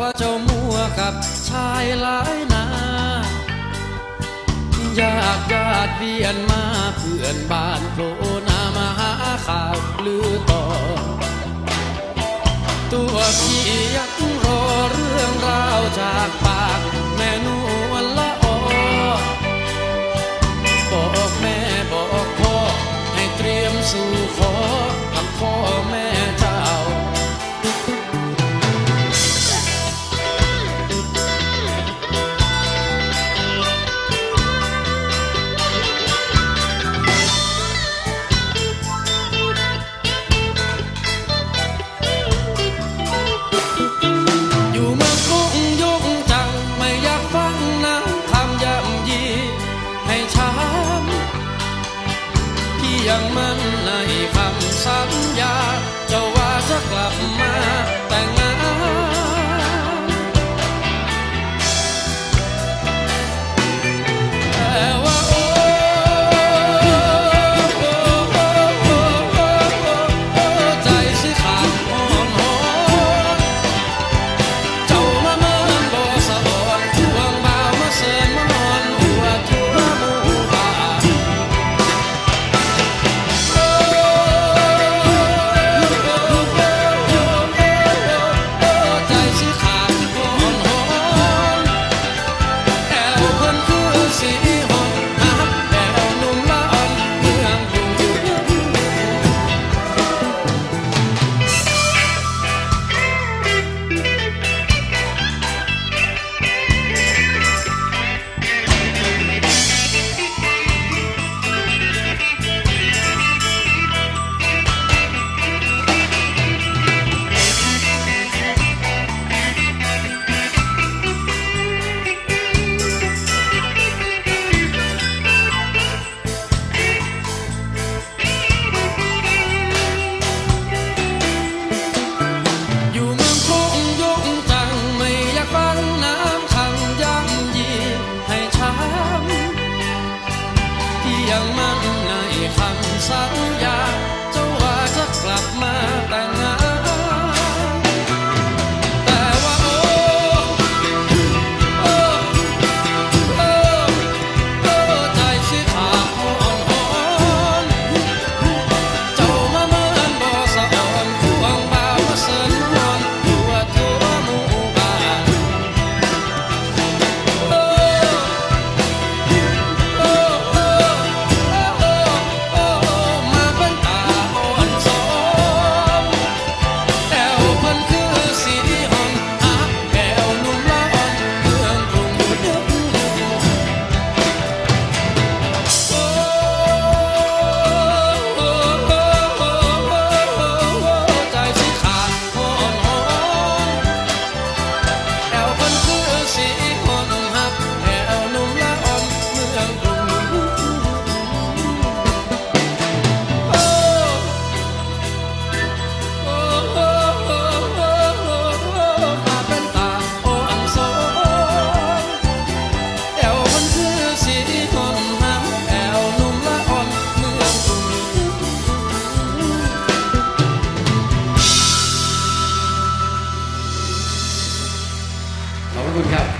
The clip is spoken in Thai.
ว่าเจ้ามัวกับชายหลายนาอยากญาติเวียนมาเพื่อนบ้านโผล่หนามาหาข่าวลือต่อ ตัวพี่ยังรอเรื่องราวจากปาก อย่งมันใน pensar un ya. ขอบคุณครับ